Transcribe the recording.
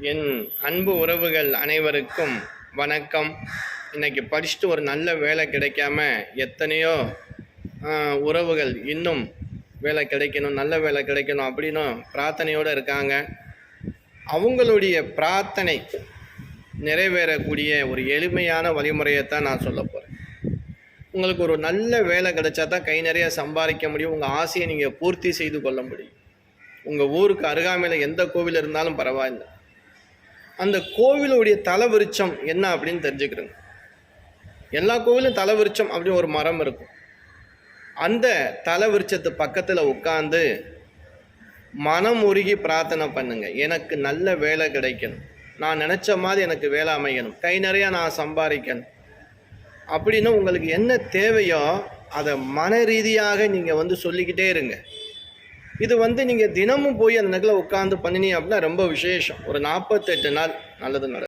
என் அன்பு உறவுகள் அனைவருக்கும் வணக்கம். இன்றைக்கி படிச்சுட்டு ஒரு நல்ல வேலை கிடைக்காம எத்தனையோ உறவுகள் இன்னும் வேலை கிடைக்கணும் நல்ல வேலை கிடைக்கணும் அப்படின்னு பிரார்த்தனையோடு இருக்காங்க. அவங்களுடைய பிரார்த்தனை நிறைவேறக்கூடிய ஒரு எளிமையான வழிமுறையை தான் நான் சொல்ல போகிறேன் உங்களுக்கு ஒரு நல்ல வேலை கிடைச்சா தான் கை நிறைய சம்பாதிக்க முடியும். உங்கள் ஆசையை நீங்கள் பூர்த்தி செய்து கொள்ள முடியும். உங்கள் ஊருக்கு அருகாமையில் எந்த கோவில் இருந்தாலும் பரவாயில்லை. அந்த கோவிலுடைய தலவிருச்சம் என்ன அப்படின்னு தெரிஞ்சுக்கிறேங்க. எல்லா கோவிலும் தலவிருச்சம் அப்படின்னு ஒரு மரம் இருக்கும். அந்த தலவிருச்சத்து பக்கத்தில் உட்காந்து மனம் உருகி பிரார்த்தனை பண்ணுங்க. எனக்கு நல்ல வேலை கிடைக்கணும். நான் நினச்ச மாதிரி எனக்கு வேலை அமையணும். கை நிறையா நான் சம்பாதிக்கணும். அப்படின்னு உங்களுக்கு என்ன தேவையோ அதை மன ரீதியாக நீங்கள் வந்து சொல்லிக்கிட்டே இருங்க. இது வந்து நீங்கள் தினமும் போய் அந்த நகரில் உட்காந்து பண்ணினீங்க அப்படின்னா ரொம்ப விசேஷம். ஒரு நாற்பத்தெட்டு நாள் நல்லது நடக்கும்.